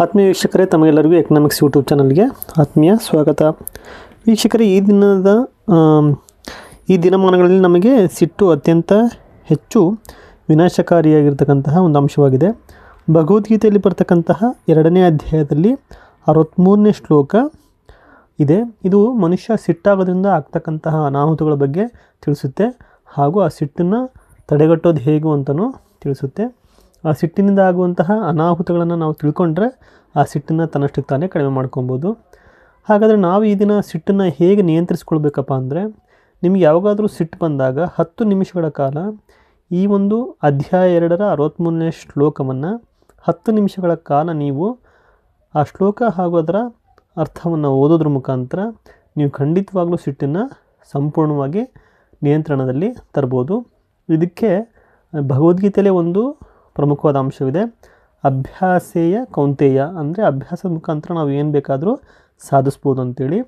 ಆತ್ಮೀಯ ವೀಕ್ಷಕರೇ, ತಮಗೆಲ್ಲರಿಗೂ ಎಕನಾಮಿಕ್ಸ್ ಯೂಟ್ಯೂಬ್ ಚಾನಲ್ಗೆ ಆತ್ಮೀಯ ಸ್ವಾಗತ. ವೀಕ್ಷಕರೇ, ಈ ದಿನದ ಈ ದಿನಮಾನಗಳಲ್ಲಿ ನಮಗೆ ಸಿಟ್ಟು ಅತ್ಯಂತ ಹೆಚ್ಚು ವಿನಾಶಕಾರಿಯಾಗಿರ್ತಕ್ಕಂತಹ ಒಂದು ಅಂಶವಾಗಿದೆ. ಭಗವದ್ಗೀತೆಯಲ್ಲಿ ಬರ್ತಕ್ಕಂತಹ ಎರಡನೇ ಅಧ್ಯಾಯದಲ್ಲಿ ಅರವತ್ತ್ಮೂರನೇ ಶ್ಲೋಕ ಇದೆ. ಇದು ಮನುಷ್ಯ ಸಿಟ್ಟಾಗೋದ್ರಿಂದ ಆಗ್ತಕ್ಕಂತಹ ಅನಾಹುತಗಳ ಬಗ್ಗೆ ತಿಳಿಸುತ್ತೆ ಹಾಗೂ ಆ ಸಿಟ್ಟನ್ನು ತಡೆಗಟ್ಟೋದು ಹೇಗೆ ಅಂತಲೂ ತಿಳಿಸುತ್ತೆ. ಆ ಸಿಟ್ಟಿನಿಂದ ಆಗುವಂತಹ ಅನಾಹುತಗಳನ್ನು ನಾವು ತಿಳ್ಕೊಂಡ್ರೆ ಆ ಸಿಟ್ಟನ್ನು ತನ್ನಷ್ಟಕ್ಕೆ ತಾನೇ ಕಡಿಮೆ ಮಾಡ್ಕೊಬೋದು. ಹಾಗಾದರೆ ನಾವು ಈ ದಿನ ಸಿಟ್ಟನ್ನು ಹೇಗೆ ನಿಯಂತ್ರಿಸ್ಕೊಳ್ಬೇಕಪ್ಪ ಅಂದರೆ ನಿಮ್ಗೆ ಯಾವಾಗಾದರೂ ಸಿಟ್ಟು ಬಂದಾಗ ಹತ್ತು ನಿಮಿಷಗಳ ಕಾಲ ಈ ಒಂದು ಅಧ್ಯಾಯ ಎರಡರ ಅರವತ್ತ್ಮೂರನೇ ಶ್ಲೋಕವನ್ನು ಹತ್ತು ನಿಮಿಷಗಳ ಕಾಲ ನೀವು ಆ ಶ್ಲೋಕ ಹಾಗೂ ಅದರ ಅರ್ಥವನ್ನು ಓದೋದ್ರ ಮುಖಾಂತರ ನೀವು ಖಂಡಿತವಾಗ್ಲೂ ಸಿಟ್ಟನ್ನು ಸಂಪೂರ್ಣವಾಗಿ ನಿಯಂತ್ರಣದಲ್ಲಿ ತರ್ಬೋದು. ಇದಕ್ಕೆ ಭಗವದ್ಗೀತೆಯಲ್ಲೇ ಒಂದು ಪ್ರಮುಖವಾದ ಅಂಶವಿದೆ. ಅಭ್ಯಾಸೇಯ ಕೌಂತೆಯ ಅಂದರೆ ಅಭ್ಯಾಸದ ಮುಖಾಂತರ ನಾವು ಏನು ಬೇಕಾದರೂ ಸಾಧಿಸ್ಬೋದು ಅಂತೇಳಿ.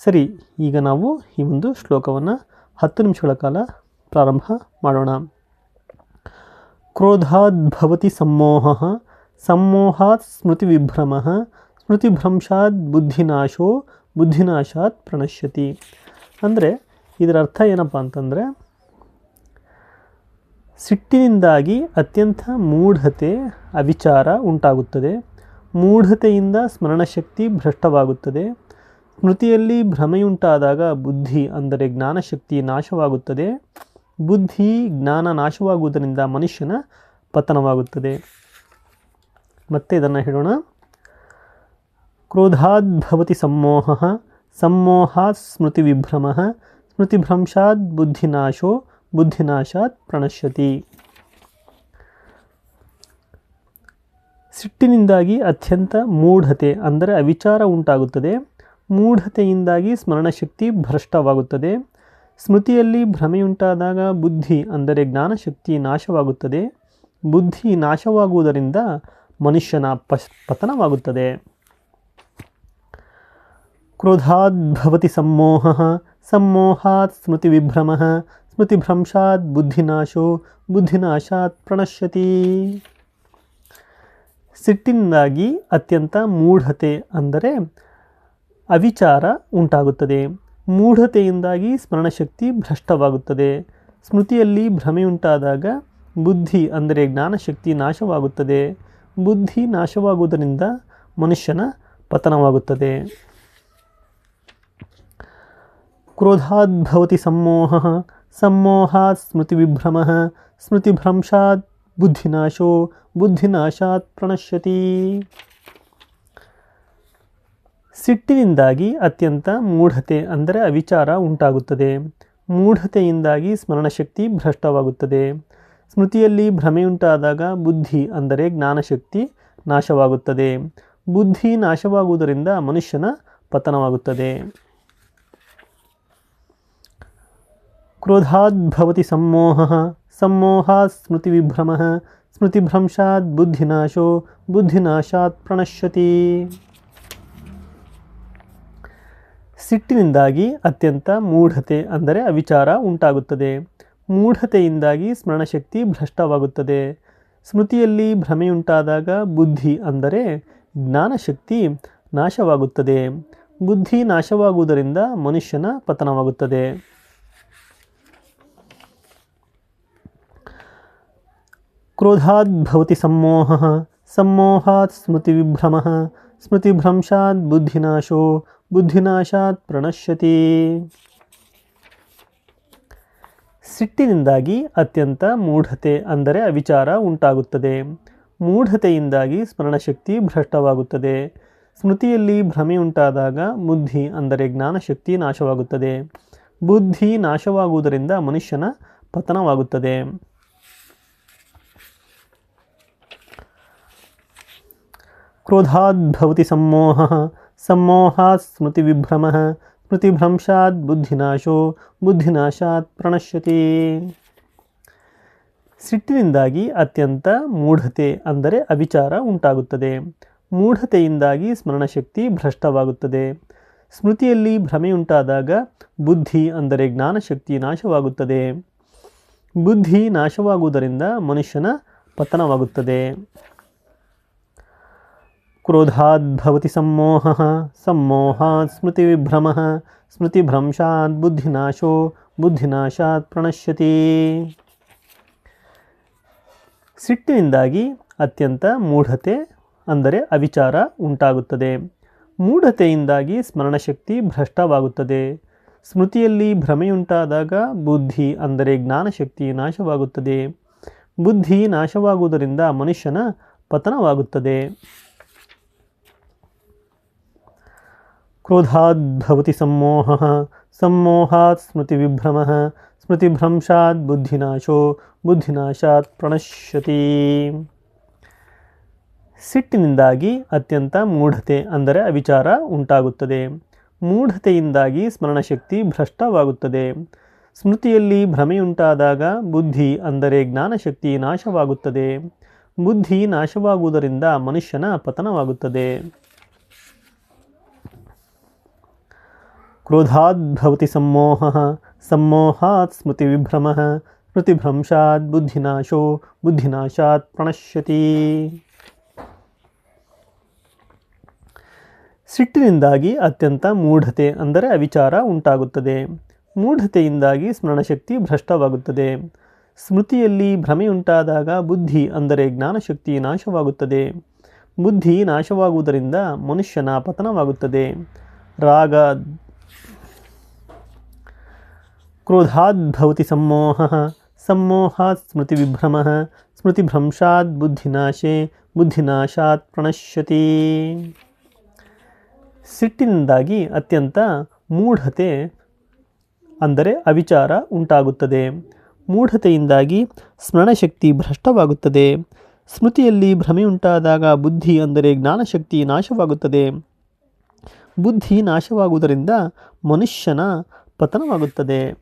ಸರಿ, ಈಗ ನಾವು ಈ ಒಂದು ಶ್ಲೋಕವನ್ನು ಹತ್ತು ನಿಮಿಷಗಳ ಕಾಲ ಪ್ರಾರಂಭ ಮಾಡೋಣ. ಕ್ರೋಧಾದ್ಭವತಿ ಸಮ್ಮೋಹ, ಸಮ್ಮೋಹಾತ್ ಸ್ಮೃತಿ ವಿಭ್ರಮ ಸ್ಮೃತಿಭ್ರಂಶಾತ್ ಬುದ್ಧಿನಾಶೋ, ಬುದ್ಧಿನಾಶಾತ್ ಪ್ರಣಶ್ಯತಿ. ಅಂದರೆ ಇದರ ಅರ್ಥ ಏನಪ್ಪ ಅಂತಂದರೆ ಸಿಟ್ಟಿನಿಂದಾಗಿ ಅತ್ಯಂತ ಮೂಢತೆ ಅವಿಚಾರ ಉಂಟಾಗುತ್ತದೆ. ಮೂಢತೆಯಿಂದ ಸ್ಮರಣಶಕ್ತಿ ಭ್ರಷ್ಟವಾಗುತ್ತದೆ. ಸ್ಮೃತಿಯಲ್ಲಿ ಭ್ರಮೆಯುಂಟಾದಾಗ ಬುದ್ಧಿ ಅಂದರೆ ಜ್ಞಾನಶಕ್ತಿ ನಾಶವಾಗುತ್ತದೆ. ಬುದ್ಧಿ ಜ್ಞಾನ ನಾಶವಾಗುವುದರಿಂದ ಮನುಷ್ಯನ ಪತನವಾಗುತ್ತದೆ. ಮತ್ತೆ ಇದನ್ನು ಹೇಳೋಣ. ಕ್ರೋಧಾದ್ಭವತಿ ಸಮ್ಮೋಹ ಸಮ್ಮೋಹಾತ್ ಸ್ಮೃತಿವಿಭ್ರಮ ಸ್ಮೃತಿಭ್ರಂಶಾತ್ ಬುದ್ಧಿನಾಶೋ ಬುದ್ಧಿನಾಶಾತ್ ಪ್ರಣಶ್ಯತಿ. ಸಿಟ್ಟಿನಿಂದಾಗಿ ಅತ್ಯಂತ ಮೂಢತೆ ಅಂದರೆ ಅವಿಚಾರ ಉಂಟಾಗುತ್ತದೆ. ಮೂಢತೆಯಿಂದಾಗಿ ಸ್ಮರಣಶಕ್ತಿ ಭ್ರಷ್ಟವಾಗುತ್ತದೆ. ಸ್ಮೃತಿಯಲ್ಲಿ ಭ್ರಮೆಯುಂಟಾದಾಗ ಬುದ್ಧಿ ಅಂದರೆ ಜ್ಞಾನಶಕ್ತಿ ನಾಶವಾಗುತ್ತದೆ. ಬುದ್ಧಿ ನಾಶವಾಗುವುದರಿಂದ ಮನುಷ್ಯನ ಪಶ್ ಪತನವಾಗುತ್ತದೆ. ಕ್ರೋಧಾದ್ಭವತಿ ಸಮ್ಮೋಹ, ಸಮ್ಮೋಹಾತ್ ಸ್ಮೃತಿವಿಭ್ರಮ ಸ್ಮೃತಿಭ್ರಂಶಾತ್ ಬುದ್ಧಿನಾಶೋ ಬುದ್ಧಿನಾಶಾತ್ ಪ್ರಣಶ್ಯತಿ ಸಿಟ್ಟಿನಿಂದಾಗಿ ಅತ್ಯಂತ ಮೂಢತೆ ಅಂದರೆ ಅವಿಚಾರ ಉಂಟಾಗುತ್ತದೆ. ಮೂಢತೆಯಿಂದಾಗಿ ಸ್ಮರಣಶಕ್ತಿ ಭ್ರಷ್ಟವಾಗುತ್ತದೆ. ಸ್ಮೃತಿಯಲ್ಲಿ ಭ್ರಮೆಯುಂಟಾದಾಗ ಬುದ್ಧಿ ಅಂದರೆ ಜ್ಞಾನಶಕ್ತಿ ನಾಶವಾಗುತ್ತದೆ. ಬುದ್ಧಿ ನಾಶವಾಗುವುದರಿಂದ ಮನುಷ್ಯನ ಪತನವಾಗುತ್ತದೆ. ಕ್ರೋಧಾದ್ಭವತಿ ಸಮ್ಮೋಹ ಸಮ್ಮೋಹಾತ್ ಸ್ಮೃತಿವಿಭ್ರಮ ಸ್ಮೃತಿಭ್ರಂಶಾತ್ ಬುದ್ಧಿನಾಶೋ ಬುದ್ಧಿನಾಶಾತ್ ಪ್ರಣಶ್ಯತಿ ಸಿಟ್ಟಿನಿಂದಾಗಿ ಅತ್ಯಂತ ಮೂಢತೆ ಅಂದರೆ ಅವಿಚಾರ ಉಂಟಾಗುತ್ತದೆ. ಮೂಢತೆಯಿಂದಾಗಿ ಸ್ಮರಣಶಕ್ತಿ ಭ್ರಷ್ಟವಾಗುತ್ತದೆ. ಸ್ಮೃತಿಯಲ್ಲಿ ಭ್ರಮೆಯುಂಟಾದಾಗ ಬುದ್ಧಿ ಅಂದರೆ ಜ್ಞಾನಶಕ್ತಿ ನಾಶವಾಗುತ್ತದೆ. ಬುದ್ಧಿ ನಾಶವಾಗುವುದರಿಂದ ಮನುಷ್ಯನ ಪತನವಾಗುತ್ತದೆ. ಕ್ರೋಧಾದ್ಭವತಿ ಸಮ್ಮೋಹ ಸ್ಮೃತಿ ಸ್ಮೃತಿವಿಭ್ರಮ ಸ್ಮೃತಿಭ್ರಂಶಾತ್ ಬುದ್ಧಿನಾಶೋ ಬುದ್ಧಿನಾಶಾತ್ ಪ್ರಣಶ್ಯತಿ ಸಿಟ್ಟಿನಿಂದಾಗಿ ಅತ್ಯಂತ ಮೂಢತೆ ಅಂದರೆ ಅವಿಚಾರ ಉಂಟಾಗುತ್ತದೆ. ಮೂಢತೆಯಿಂದಾಗಿ ಸ್ಮರಣಶಕ್ತಿ ಭ್ರಷ್ಟವಾಗುತ್ತದೆ. ಸ್ಮೃತಿಯಲ್ಲಿ ಭ್ರಮೆಯುಂಟಾದಾಗ ಬುದ್ಧಿ ಅಂದರೆ ಜ್ಞಾನಶಕ್ತಿ ನಾಶವಾಗುತ್ತದೆ. ಬುದ್ಧಿ ನಾಶವಾಗುವುದರಿಂದ ಮನುಷ್ಯನ ಪತನವಾಗುತ್ತದೆ. ಕ್ರೋಧಾದ್ಭವತಿ ಸಮ್ಮೋಹ ಸಮ್ಮೋಹಾತ್ ಸ್ಮೃತಿವಿಭ್ರಮ ಸ್ಮೃತಿಭ್ರಂಶಾತ್ ಬುದ್ಧಿನಾಶೋ ಬುದ್ಧಿನಾಶಾತ್ ಪ್ರಣಶ್ಯತಿ ಸಿಟ್ಟಿನಿಂದಾಗಿ ಅತ್ಯಂತ ಮೂಢತೆ ಅಂದರೆ ಅವಿಚಾರ ಉಂಟಾಗುತ್ತದೆ. ಮೂಢತೆಯಿಂದಾಗಿ ಸ್ಮರಣಶಕ್ತಿ ಭ್ರಷ್ಟವಾಗುತ್ತದೆ. ಸ್ಮೃತಿಯಲ್ಲಿ ಭ್ರಮೆ ಉಂಟಾದಾಗ ಬುದ್ಧಿ ಅಂದರೆ ಜ್ಞಾನಶಕ್ತಿ ನಾಶವಾಗುತ್ತದೆ. ಬುದ್ಧಿ ನಾಶವಾಗುವುದರಿಂದ ಮನುಷ್ಯನ ಪತನವಾಗುತ್ತದೆ. ಕ್ರೋಧಾದ್ಭವತಿ ಸಮ್ಮೋಹ ಸಮ್ಮೋಹಾತ್ ಸ್ಮೃತಿವಿಭ್ರಮ ಸ್ಮೃತಿಭ್ರಂಶಾತ್ ಬುದ್ಧಿನಾಶೋ ಬುದ್ಧಿನಾಶಾತ್ ಪ್ರಣಶ್ಯತಿ ಸಿಟ್ಟಿನಿಂದಾಗಿ ಅತ್ಯಂತ ಮೂಢತೆ ಅಂದರೆ ಅವಿಚಾರ ಉಂಟಾಗುತ್ತದೆ. ಮೂಢತೆಯಿಂದಾಗಿ ಸ್ಮರಣಶಕ್ತಿ ಭ್ರಷ್ಟವಾಗುತ್ತದೆ. ಸ್ಮೃತಿಯಲ್ಲಿ ಭ್ರಮೆಯುಂಟಾದಾಗ ಬುದ್ಧಿ ಅಂದರೆ ಜ್ಞಾನಶಕ್ತಿ ನಾಶವಾಗುತ್ತದೆ. ಬುದ್ಧಿ ನಾಶವಾಗುವುದರಿಂದ ಮನುಷ್ಯನ ಪತನವಾಗುತ್ತದೆ. ಕ್ರೋಧಾದ್ಭವತಿ ಸಮ್ಮೋಹ ಸಮ್ಮೋಹಾತ್ ಸ್ಮೃತಿವಿಭ್ರಮ ಸ್ಮೃತಿಭ್ರಂಶಾತ್ ಬುದ್ಧಿನಾಶೋ ಬುದ್ಧಿನಾಶಾತ್ ಪ್ರಣಶ್ಯತಿ ಸಿಟ್ಟಿನಿಂದಾಗಿ ಅತ್ಯಂತ ಮೂಢತೆ ಅಂದರೆ ಅವಿಚಾರ ಉಂಟಾಗುತ್ತದೆ. ಮೂಢತೆಯಿಂದಾಗಿ ಸ್ಮರಣಶಕ್ತಿ ಭ್ರಷ್ಟವಾಗುತ್ತದೆ. ಸ್ಮೃತಿಯಲ್ಲಿ ಭ್ರಮೆಯುಂಟಾದಾಗ ಬುದ್ಧಿ ಅಂದರೆ ಜ್ಞಾನಶಕ್ತಿ ನಾಶವಾಗುತ್ತದೆ. ಬುದ್ಧಿ ನಾಶವಾಗುವುದರಿಂದ ಮನುಷ್ಯನ ಪತನವಾಗುತ್ತದೆ. ಕ್ರೋಧಾದ್ಭವತಿ ಸಮ್ಮೋಹ ಸಮ್ಮೋಹಾತ್ ಸ್ಮೃತಿವಿಭ್ರಮ ಸ್ಮೃತಿಭ್ರಂಶಾತ್ ಬುದ್ಧಿನಾಶೋ ಬುದ್ಧಿನಾಶಾತ್ ಪ್ರಣಶ್ಯತಿ ಸಿಟ್ಟಿನಿಂದಾಗಿ ಅತ್ಯಂತ ಮೂಢತೆ ಅಂದರೆ ಅವಿಚಾರ ಉಂಟಾಗುತ್ತದೆ. ಮೂಢತೆಯಿಂದಾಗಿ ಸ್ಮರಣಶಕ್ತಿ ಭ್ರಷ್ಟವಾಗುತ್ತದೆ. ಸ್ಮೃತಿಯಲ್ಲಿ ಭ್ರಮೆಯುಂಟಾದಾಗ ಬುದ್ಧಿ ಅಂದರೆ ಜ್ಞಾನಶಕ್ತಿ ನಾಶವಾಗುತ್ತದೆ. ಬುದ್ಧಿ ನಾಶವಾಗುವುದರಿಂದ ಮನುಷ್ಯನ ಪತನವಾಗುತ್ತದೆ. ಕ್ರೋಧಾದ್ಭವತಿ ಸಮ್ಮೋಹ ಸಮ್ಮೋಹಾತ್ ಸ್ಮೃತಿವಿಭ್ರಮ ಸ್ಮೃತಿಭ್ರಂಶಾತ್ ಬುದ್ಧಿನಾಶೋ ಬುದ್ಧಿನಾಶಾತ್ ಪ್ರಣಶ್ಯತಿ ಸಿಟ್ಟಿನಿಂದಾಗಿ ಅತ್ಯಂತ ಮೂಢತೆ ಅಂದರೆ ಅವಿಚಾರ ಉಂಟಾಗುತ್ತದೆ. ಮೂಢತೆಯಿಂದಾಗಿ ಸ್ಮರಣಶಕ್ತಿ ಭ್ರಷ್ಟವಾಗುತ್ತದೆ. ಸ್ಮೃತಿಯಲ್ಲಿ ಭ್ರಮೆಯುಂಟಾದಾಗ ಬುದ್ಧಿ ಅಂದರೆ ಜ್ಞಾನಶಕ್ತಿ ನಾಶವಾಗುತ್ತದೆ. ಬುದ್ಧಿ ನಾಶವಾಗುವುದರಿಂದ ಮನುಷ್ಯನ ಪತನವಾಗುತ್ತದೆ. ರಾಗ ಕ್ರೋಧಾದ್ಭವತಿ ಸಮ್ಮೋಹ ಸಮ್ಮೋಹಾತ್ ಸ್ಮೃತಿವಿಭ್ರಮ ಸ್ಮೃತಿಭ್ರಂಶಾತ್ ಬುದ್ಧಿನಾಶೆ ಬುದ್ಧಿನಾಶಾತ್ ಪ್ರಣಶ್ಯತಿ ಸಿಟ್ಟಿನಿಂದಾಗಿ ಅತ್ಯಂತ ಮೂಢತೆ ಅಂದರೆ ಅವಿಚಾರ ಉಂಟಾಗುತ್ತದೆ. ಮೂಢತೆಯಿಂದಾಗಿ ಸ್ಮರಣಶಕ್ತಿ ಭ್ರಷ್ಟವಾಗುತ್ತದೆ. ಸ್ಮೃತಿಯಲ್ಲಿ ಭ್ರಮೆಯುಂಟಾದಾಗ ಬುದ್ಧಿ ಅಂದರೆ ಜ್ಞಾನಶಕ್ತಿ ನಾಶವಾಗುತ್ತದೆ. ಬುದ್ಧಿ ನಾಶವಾಗುವುದರಿಂದ ಮನುಷ್ಯನ ಪತನವಾಗುತ್ತದೆ.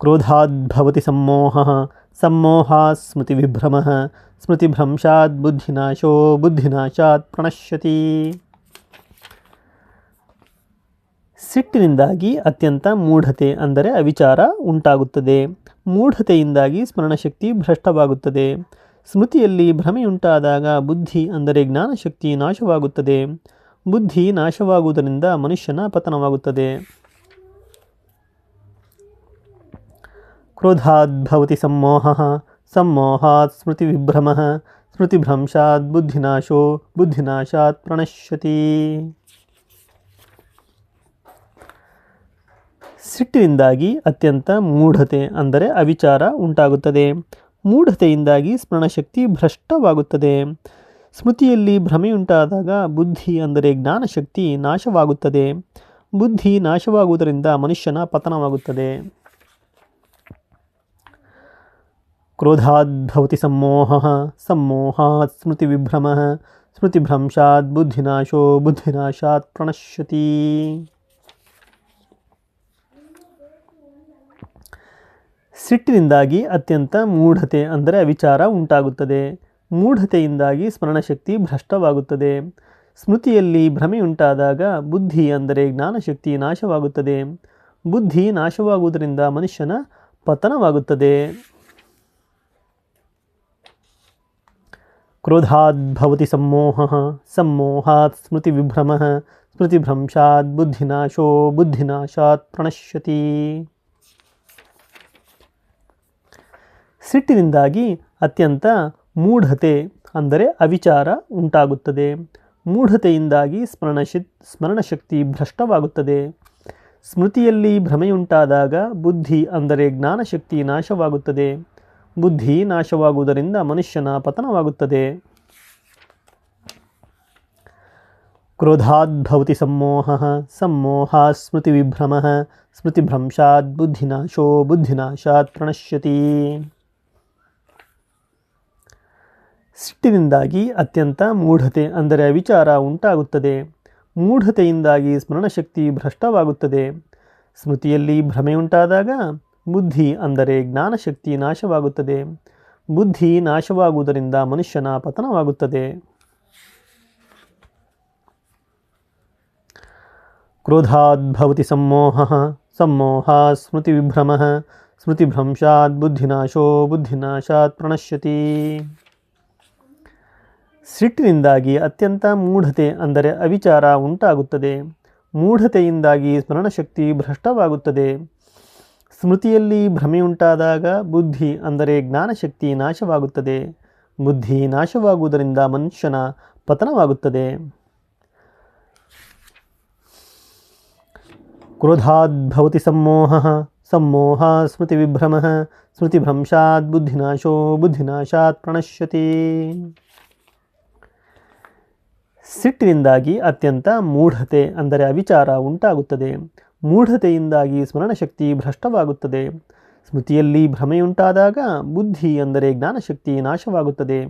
ಕ್ರೋಧಾದ್ಭವತಿ ಸಮ್ಮೋಹ ಸಮ್ಮೋಹಾತ್ ಸ್ಮೃತಿವಿಭ್ರಮ ಸ್ಮೃತಿಭ್ರಂಶಾತ್ ಬುದ್ಧಿನಾಶೋ ಬುದ್ಧಿನಾಶಾತ್ ಪ್ರಣಶ್ಯತಿ ಸಿಟ್ಟಿನಿಂದಾಗಿ ಅತ್ಯಂತ ಮೂಢತೆ ಅಂದರೆ ಅವಿಚಾರ ಉಂಟಾಗುತ್ತದೆ. ಮೂಢತೆಯಿಂದಾಗಿ ಸ್ಮರಣಶಕ್ತಿ ಭ್ರಷ್ಟವಾಗುತ್ತದೆ. ಸ್ಮೃತಿಯಲ್ಲಿ ಭ್ರಮೆಯುಂಟಾದಾಗ ಬುದ್ಧಿ ಅಂದರೆ ಜ್ಞಾನಶಕ್ತಿ ನಾಶವಾಗುತ್ತದೆ. ಬುದ್ಧಿ ನಾಶವಾಗುವುದರಿಂದ ಮನುಷ್ಯನ ಪತನವಾಗುತ್ತದೆ. ಕ್ರೋಧಾದ್ಭವತಿ ಸಮ್ಮೋಹ ಸಮ್ಮೋಹಾತ್ ಸ್ಮೃತಿವಿಭ್ರಮ ಸ್ಮೃತಿಭ್ರಂಶಾತ್ ಬುದ್ಧಿನಾಶೋ ಬುದ್ಧಿನಾಶಾತ್ ಪ್ರಣಶ್ಯತಿ ಸಿಟ್ಟಿನಿಂದಾಗಿ ಅತ್ಯಂತ ಮೂಢತೆ ಅಂದರೆ ಅವಿಚಾರ ಉಂಟಾಗುತ್ತದೆ. ಮೂಢತೆಯಿಂದಾಗಿ ಸ್ಮರಣಶಕ್ತಿ ಭ್ರಷ್ಟವಾಗುತ್ತದೆ. ಸ್ಮೃತಿಯಲ್ಲಿ ಭ್ರಮೆಯುಂಟಾದಾಗ ಬುದ್ಧಿ ಅಂದರೆ ಜ್ಞಾನಶಕ್ತಿ ನಾಶವಾಗುತ್ತದೆ. ಬುದ್ಧಿ ನಾಶವಾಗುವುದರಿಂದ ಮನುಷ್ಯನ ಪತನವಾಗುತ್ತದೆ. ಕ್ರೋಧಾದ್ಭವತಿ ಸಮ್ಮೋಹ ಸಮ್ಮೋಹಾತ್ ಸ್ಮೃತಿವಿಭ್ರಮ ಸ್ಮೃತಿಭ್ರಂಶಾತ್ ಬುದ್ಧಿನಾಶೋ ಬುದ್ಧಿನಾಶಾತ್ ಪ್ರಣಶ್ಯತಿ ಸಿಟ್ಟಿನಿಂದಾಗಿ ಅತ್ಯಂತ ಮೂಢತೆ ಅಂದರೆ ವಿಚಾರ ಉಂಟಾಗುತ್ತದೆ. ಮೂಢತೆಯಿಂದಾಗಿ ಸ್ಮರಣಶಕ್ತಿ ಭ್ರಷ್ಟವಾಗುತ್ತದೆ. ಸ್ಮೃತಿಯಲ್ಲಿ ಭ್ರಮೆಯುಂಟಾದಾಗ ಬುದ್ಧಿ ಅಂದರೆ ಜ್ಞಾನಶಕ್ತಿ ನಾಶವಾಗುತ್ತದೆ. ಬುದ್ಧಿ ನಾಶವಾಗುವುದರಿಂದ ಮನುಷ್ಯನ ಪತನವಾಗುತ್ತದೆ. ಕ್ರೋಧಾದ್ಭವತಿ ಸಮ್ಮೋಹ ಸಮ್ಮೋಹಾತ್ ಸ್ಮೃತಿವಿಭ್ರಮ ಸ್ಮೃತಿಭ್ರಂಶಾತ್ ಬುದ್ಧಿನಾಶೋ ಬುದ್ಧಿನಾಶಾತ್ ಪ್ರಣಶ್ಯತಿ ಸಿಟ್ಟಿನಿಂದಾಗಿ ಅತ್ಯಂತ ಮೂಢತೆ ಅಂದರೆ ಅವಿಚಾರ ಉಂಟಾಗುತ್ತದೆ. ಮೂಢತೆಯಿಂದಾಗಿ ಸ್ಮರಣಶಿ, ಸ್ಮರಣಶಕ್ತಿ ಭ್ರಷ್ಟವಾಗುತ್ತದೆ. ಸ್ಮೃತಿಯಲ್ಲಿ ಭ್ರಮೆಯುಂಟಾದಾಗ ಬುದ್ಧಿ ಅಂದರೆ ಜ್ಞಾನಶಕ್ತಿ ನಾಶವಾಗುತ್ತದೆ. ಬುದ್ಧಿ ನಾಶವಾಗುವುದರಿಂದ ಮನುಷ್ಯನ ಪತನವಾಗುತ್ತದೆ. ಕ್ರೋಧಾದ್ಭವತಿ ಸಮ್ಮೋಹ ಸಮ್ಮೋಹ ಸ್ಮೃತಿ ವಿಭ್ರಮ ಸ್ಮೃತಿಭ್ರಂಶಾತ್ ಬುದ್ಧಿನಾಶೋ ಬುದ್ಧಿನಾಶಾತ್ ಪ್ರಣಶ್ಯತಿ. ಸಿಟ್ಟಿನಿಂದಾಗಿ ಅತ್ಯಂತ ಮೂಢತೆ ಅಂದರೆ ವಿಚಾರ ಉಂಟಾಗುತ್ತದೆ. ಮೂಢತೆಯಿಂದಾಗಿ ಸ್ಮರಣಶಕ್ತಿ ಭ್ರಷ್ಟವಾಗುತ್ತದೆ. ಸ್ಮೃತಿಯಲ್ಲಿ ಭ್ರಮೆಯುಂಟಾದಾಗ ಬುದ್ಧಿ ಅಂದರೆ ಜ್ಞಾನಶಕ್ತಿ ನಾಶವಾಗುತ್ತದೆ. ಬುದ್ಧಿ ನಾಶವಾಗುವುದರಿಂದ ಮನುಷ್ಯನ ಪತನವಾಗುತ್ತದೆ. ಕ್ರೋಧಾದ್ಭವತಿ ಸಮ್ಮೋಹ ಸಮ್ಮೋಹ ಸ್ಮೃತಿವಿಭ್ರಮ, ಸ್ಮೃತಿಭ್ರಂಶಾತ್ ಬುದ್ಧಿನಾಶೋ, ಬುದ್ಧಿನಾಶಾತ್ ಪ್ರಣಶ್ಯತಿ. ಸಿಟ್ಟಿನಿಂದಾಗಿ ಅತ್ಯಂತ ಮೂಢತೆ ಅಂದರೆ ಅವಿಚಾರ ಉಂಟಾಗುತ್ತದೆ. ಮೂಢತೆಯಿಂದಾಗಿ ಸ್ಮರಣಶಕ್ತಿ ಭ್ರಷ್ಟವಾಗುತ್ತದೆ. ಸ್ಮೃತಿಯಲ್ಲಿ ಭ್ರಮೆಯುಂಟಾದಾಗ ಬುದ್ಧಿ ಅಂದರೆ ಜ್ಞಾನಶಕ್ತಿ ನಾಶವಾಗುತ್ತದೆ. ಬುದ್ಧಿ ನಾಶವಾಗುವುದರಿಂದ ಮನುಷ್ಯನ ಪತನವಾಗುತ್ತದೆ. ಕ್ರೋಧಾದ್ಭವತಿ ಸಮ್ಮೋಹ ಸಮ್ಮೋಹ ಸ್ಮೃತಿವಿಭ್ರಮ, ಸ್ಮೃತಿಭ್ರಂಶಾತ್ ಬುದ್ಧಿನಾಶೋ, ಬುದ್ಧಿನಾಶಾತ್ ಪ್ರಣಶ್ಯತಿ. ಸಿಟ್ಟಿನಿಂದಾಗಿ ಅತ್ಯಂತ ಮೂಢತೆ ಅಂದರೆ ಅವಿಚಾರ ಉಂಟಾಗುತ್ತದೆ. ಮೂಢತೆಯಿಂದಾಗಿ ಸ್ಮರಣಶಕ್ತಿ ಭ್ರಷ್ಟವಾಗುತ್ತದೆ. ಸ್ಮೃತಿಯಲ್ಲಿ ಭ್ರಮೆಯುಂಟಾದಾಗ ಬುದ್ಧಿ ಅಂದರೆ ಜ್ಞಾನಶಕ್ತಿ ನಾಶವಾಗುತ್ತದೆ.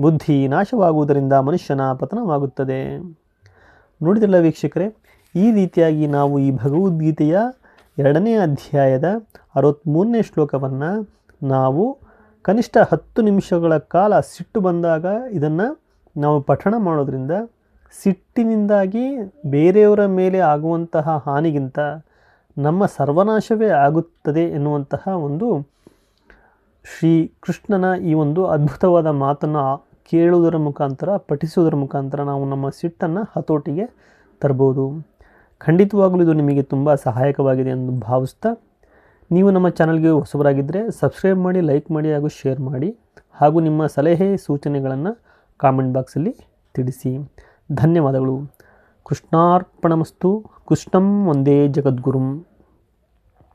ಬುದ್ಧಿ ನಾಶವಾಗುವುದರಿಂದ ಮನುಷ್ಯನ ಪತನವಾಗುತ್ತದೆ. ನೋಡಿದಿಲ್ಲ ವೀಕ್ಷಕರೇ, ಈ ರೀತಿಯಾಗಿ ನಾವು ಈ ಭಗವದ್ಗೀತೆಯ ಎರಡನೇ ಅಧ್ಯಾಯದ ಅರವತ್ತ್ಮೂರನೇ ಶ್ಲೋಕವನ್ನು ನಾವು ಕನಿಷ್ಠ ಹತ್ತು ನಿಮಿಷಗಳ ಕಾಲ ಸಿಟ್ಟು ಬಂದಾಗ ಇದನ್ನು ನಾವು ಪಠಣ ಮಾಡೋದ್ರಿಂದ ಸಿಟ್ಟಿನಿಂದಾಗಿ ಬೇರೆಯವರ ಮೇಲೆ ಆಗುವಂತಹ ಹಾನಿಗಿಂತ ನಮ್ಮ ಸರ್ವನಾಶವೇ ಆಗುತ್ತದೆ ಎನ್ನುವಂತಹ ಒಂದು ಶ್ರೀ ಕೃಷ್ಣನ ಈ ಒಂದು ಅದ್ಭುತವಾದ ಮಾತನ್ನು ಕೇಳುವುದರ ಮುಖಾಂತರ, ಪಠಿಸುವುದರ ಮುಖಾಂತರ ನಾವು ನಮ್ಮ ಸಿಟ್ಟನ್ನು ಹತೋಟಿಗೆ ತರ್ಬೋದು. ಖಂಡಿತವಾಗಲೂ ಇದು ನಿಮಗೆ ತುಂಬ ಸಹಾಯಕವಾಗಿದೆ ಎಂದು ಭಾವಿಸ್ತಾ, ನೀವು ನಮ್ಮ ಚಾನಲ್ಗೆ ಹೊಸಬರಾಗಿದ್ದರೆ ಸಬ್ಸ್ಕ್ರೈಬ್ ಮಾಡಿ, ಲೈಕ್ ಮಾಡಿ ಹಾಗೂ ಶೇರ್ ಮಾಡಿ ಹಾಗೂ ನಿಮ್ಮ ಸಲಹೆ ಸೂಚನೆಗಳನ್ನು ಕಾಮೆಂಟ್ ಬಾಕ್ಸಲ್ಲಿ ತಿಳಿಸಿ. ಧನ್ಯವಾದಗಳು. ಕೃಷ್ಣಾರ್ಪಣಮಸ್ತು. ಕೃಷ್ಣಂ ಒಂದೇ ಜಗದ್ಗುರುಂ.